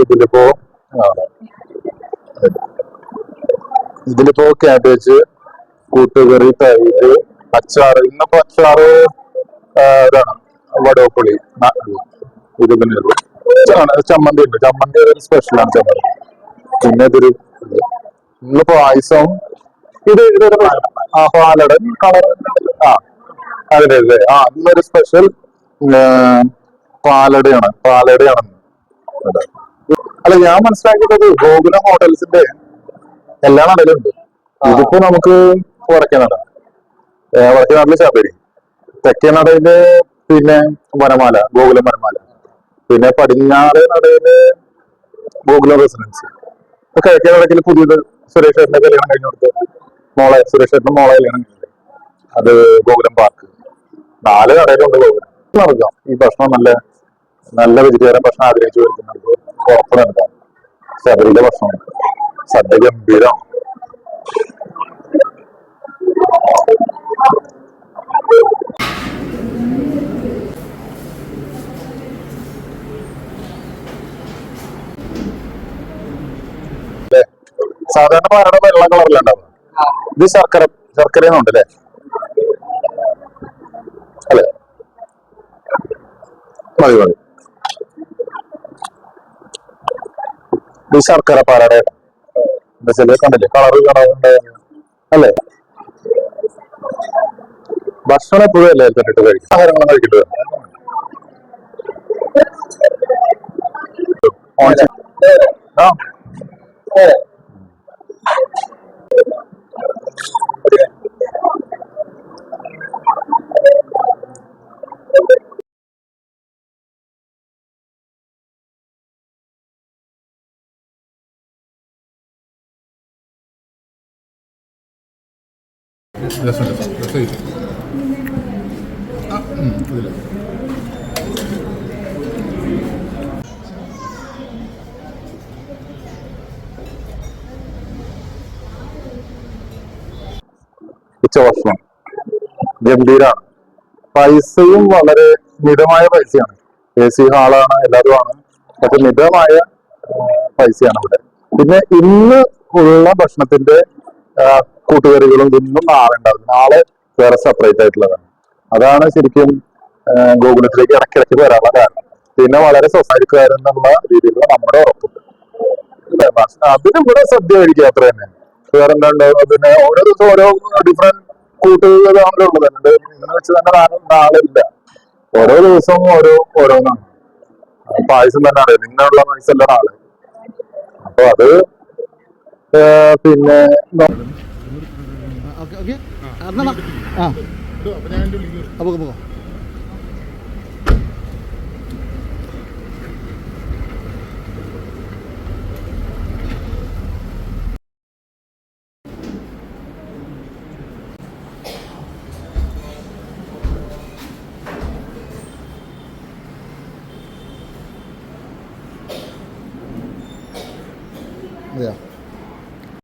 ഇതിലിപ്പോ. ഇതിലിപ്പോ ക്യാബേജ് കൂട്ടുകറി തൈര് അച്ചാറ് ഇന്നിപ്പോ അച്ചാറ് വടവപ്പുളി ഇത് പിന്നെ ചമ്മന്തി ഉണ്ട്. ചമ്മന്തി ഒരു സ്പെഷ്യലാണ് ചമ്മന്തി. പിന്നെ ഇതൊരു ഇന്നിപ്പോ ഇന്ന് പായസം. ഇത് ഇതൊരു ആ പാലട കളർ ആ അല്ലേ ആ ഇന്നൊരു സ്പെഷ്യൽ പാലടയാണ് പാലടയാണ്. അല്ല ഞാൻ മനസ്സിലാക്കിയത് ഗോകുലം ഹോട്ടൽസിന്റെ എല്ലാ നടയിലുണ്ട് ഇതിപ്പോ നമുക്ക് വടക്കേ നട. ചാപ്പേരി വടക്കേ നാട്ടിൽ ശബരി. തെക്കേ നടയിൽ പിന്നെ വനമാല ഗോകുലം വനമാല. പിന്നെ പടിഞ്ഞാറ് നടയിൽ ഗോകുലം റെസിഡൻസ് കിഴക്കേ നടക്കിൽ പുതിയത് സുരേഷ് ഏട്ടന്റെ കല്യാണം കഴിഞ്ഞു കൊടുത്ത്. മോളെ സുരേഷ് ഏട്ടന്റെ മോളെ കല്യാണം കഴിഞ്ഞു അത് ഗോകുലം പാർക്ക് നാല് കടയിലുണ്ട് ഗോകുലം. നടക്കാം. ഈ ഭക്ഷണം നല്ല നല്ല വെജിറ്റേറിയൻ ഭക്ഷണം ആഗ്രഹിച്ചു വരുന്നവർക്ക് ഉറപ്പ് നൽകാം ശബരിയിലെ ഭക്ഷണം. സദ്യ ഗംഭീരം? സാധാരണ പാലട വെള്ള കളറിലുണ്ടാവും ഇത് ശർക്കര ശർക്കരയുണ്ട് അല്ലേ? അല്ലേ? മതി മതി. ഇത് ശർക്കര വെച്ചാൽ കണ്ടില്ലേ? കളറ് കളറുണ്ട് അല്ലേ? ഭക്ഷണം എപ്പോഴും അല്ലേ കണ്ടിട്ട് കഴിക്കും ആഹാരങ്ങളും കഴിക്കിട്ട് ആ. രസമുണ്ട് diciendo. Ah, mmm, ഇതിൽ ഉച്ചഭക്ഷണം ഗംഭീരാണ് പൈസയും വളരെ മിതമായ പൈസയാണ്. എ സി ഹാളാണ് എല്ലാതുമാണ് പക്ഷെ മിതമായ പൈസയാണ് ഇവിടെ പിന്നെ ഇന്ന് ഉള്ള ഭക്ഷണത്തിന്റെ കൂട്ടുകറികളും ഇന്നും നാളെ ഉണ്ടാവും നാളെ വേറെ സെപ്പറേറ്റ് ആയിട്ടുള്ളതാണ്. അതാണ് ശരിക്കും ഗോകുലത്തിലേക്ക് ഇടയ്ക്കിടയ്ക്ക് വരാനുള്ള കാരണം. പിന്നെ വളരെ സൊസൈറ്റിക്കാരെന്നുള്ള രീതിയിലുള്ള നമ്മുടെ ഉറപ്പുണ്ട്. അതിന് ഇവിടെ സദ്യ കഴിക്കുക അത്ര തന്നെ. വേറെ എന്താണ്ടാവും പിന്നെ ഓരോ ദിവസം ഓരോ ഡിഫറെന്റ് കൂട്ടുകതാണല്ലോ ഉള്ളത് ഇതിനെ വെച്ച് തന്നെ നാളില്ല ഓരോ ദിവസവും ഓരോ ഓരോന്നാണ്. പായസം തന്നെ അറിയാം. നിന്നുള്ള പായസം അല്ല നാളെ. അപ്പൊ അത് പിന്നെ ഓക്കെ. എന്നാടാ ആ അപ്പോൾ പോകോ Yeah.